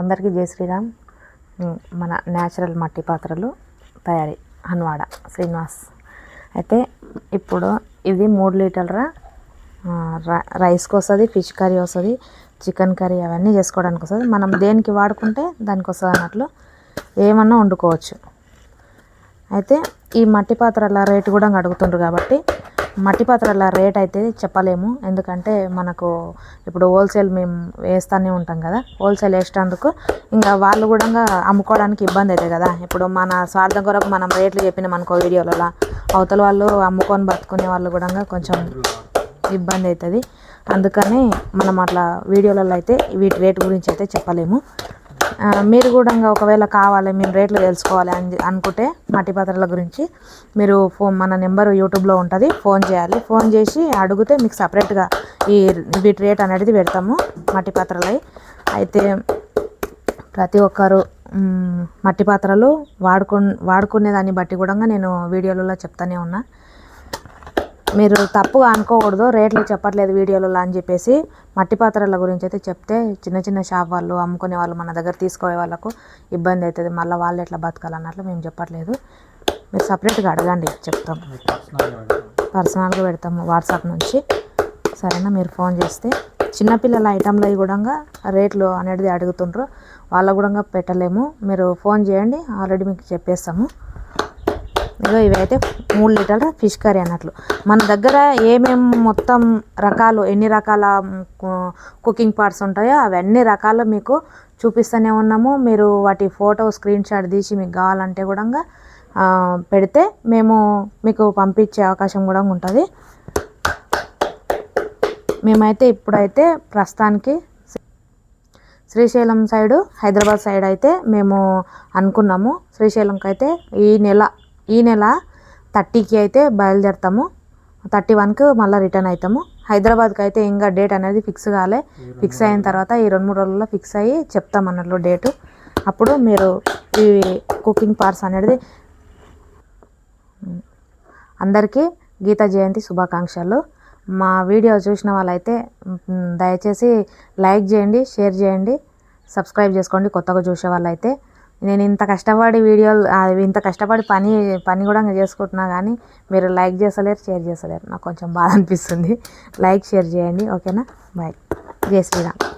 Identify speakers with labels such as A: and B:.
A: అందరికీ జై శ్రీరామ్. మన న్యాచురల్ మట్టి పాత్రలు తయారీ హన్వాడ శ్రీనివాస్. అయితే ఇప్పుడు ఇది మూడు లీటర్ల రైస్కి వస్తుంది ఫిష్ కర్రీ వస్తుంది చికెన్ కర్రీ అవన్నీ చేసుకోవడానికి వస్తుంది. మనం దేనికి వాడుకుంటే దానికి వస్తుంది అన్నట్లు ఏమన్నా వండుకోవచ్చు. అయితే ఈ మట్టి పాత్రల రేటు కూడా అడుగుతుండ్రు కాబట్టి మట్టి పాత్రల రేట్ అయితే చెప్పలేము. ఎందుకంటే మనకు ఇప్పుడు హోల్సేల్ మేము వేస్తూనే ఉంటాం కదా. హోల్సేల్ వేసేటందుకు ఇంకా వాళ్ళు కూడా అమ్ముకోవడానికి ఇబ్బంది అవుతుంది కదా. ఇప్పుడు మన స్వార్థం కొరకు మనం రేట్లు చెప్పినాం అనుకో వీడియోలలో. అవతల వాళ్ళు అమ్ముకొని బతుకునే వాళ్ళు కూడా కొంచెం ఇబ్బంది అవుతుంది. అందుకని మనం అట్లా వీడియోలలో అయితే వీటి రేటు గురించి అయితే చెప్పలేము. మీరు కూడా ఒకవేళ కావాలి మేము రేట్లు తెలుసుకోవాలి అని అనుకుంటే మట్టి పాత్రల గురించి మీరు ఫోన్ మన నెంబర్ యూట్యూబ్లో ఉంటుంది ఫోన్ చేయాలి. ఫోన్ చేసి అడిగితే మీకు సపరేట్గా ఈ వీటి రేట్ అనేది పెడతాము మట్టి పాత్రలై. అయితే ప్రతి ఒక్కరు మట్టి పాత్రలు వాడుకు వాడుకునే దాన్ని బట్టి కూడా నేను వీడియోలలో చెప్తానే ఉన్నా. మీరు తప్పుగా అనుకోకూడదు రేట్లు చెప్పట్లేదు వీడియోలలో అని చెప్పేసి మట్టి పాత్రల గురించి అయితే చెప్తే చిన్న చిన్న షాప్ వాళ్ళు అమ్ముకునే వాళ్ళు మన దగ్గర తీసుకునే వాళ్ళకు ఇబ్బంది అవుతుంది మళ్ళీ వాళ్ళు ఎట్లా బతకాలన్నట్లు మేము చెప్పట్లేదు. మీరు సపరేట్గా అడగండి చెప్తాం. పర్సనల్గా పెడతాము వాట్సాప్ నుంచి. సరేనా? మీరు ఫోన్ చేస్తే చిన్నపిల్లల ఐటెంలు అవి కూడా రేట్లు అనేది అడుగుతుండ్రు. వాళ్ళకు కూడా పెట్టలేము. మీరు ఫోన్ చేయండి ఆల్రెడీ మీకు చెప్పేస్తాము. ఇదో ఇవైతే మూడు లీటర్ల ఫిష్ కర్రీ అన్నట్లు. మన దగ్గర ఏమేం మొత్తం రకాలు ఎన్ని రకాల కుకింగ్ పార్ట్స్ ఉంటాయో అవన్నీ రకాలు మీకు చూపిస్తూనే ఉన్నాము. మీరు వాటి ఫోటో స్క్రీన్ షాట్ తీసి మీకు కావాలంటే కూడా పెడితే మేము మీకు పంపించే అవకాశం కూడా ఉంటుంది. మేమైతే ఇప్పుడైతే ప్రస్తుతానికి శ్రీశైలం సైడు హైదరాబాద్ సైడ్ అయితే మేము అనుకున్నాము. శ్రీశైలంకి అయితే ఈ నెల ఈ నెల థర్టీకి అయితే బయలుదేరుతాము. థర్టీ వన్కి మళ్ళీ రిటర్న్ అవుతాము హైదరాబాద్కి అయితే ఇంకా డేట్ అనేది ఫిక్స్ కాలే. ఫిక్స్ అయిన తర్వాత ఈ రెండు మూడు రోజుల్లో ఫిక్స్ అయ్యి చెప్తాం అన్నట్లు డేటు. అప్పుడు మీరు ఈ కుకింగ్ పార్స్ అనేది అందరికీ గీతా జయంతి శుభాకాంక్షలు. మా వీడియో చూసిన వాళ్ళైతే దయచేసి లైక్ చేయండి షేర్ చేయండి సబ్స్క్రైబ్ చేసుకోండి కొత్తగా చూసే వాళ్ళైతే. నేను ఇంత కష్టపడి వీడియోలు ఇంత కష్టపడి పని పని కూడా చేసుకుంటున్నా కానీ మీరు లైక్ చేస్తలేరు షేర్ చేస్తలేరు. నాకు కొంచెం బాధ అనిపిస్తుంది. లైక్ షేర్ చేయండి. ఓకేనా? బాయ్. జై శ్రీరామ్.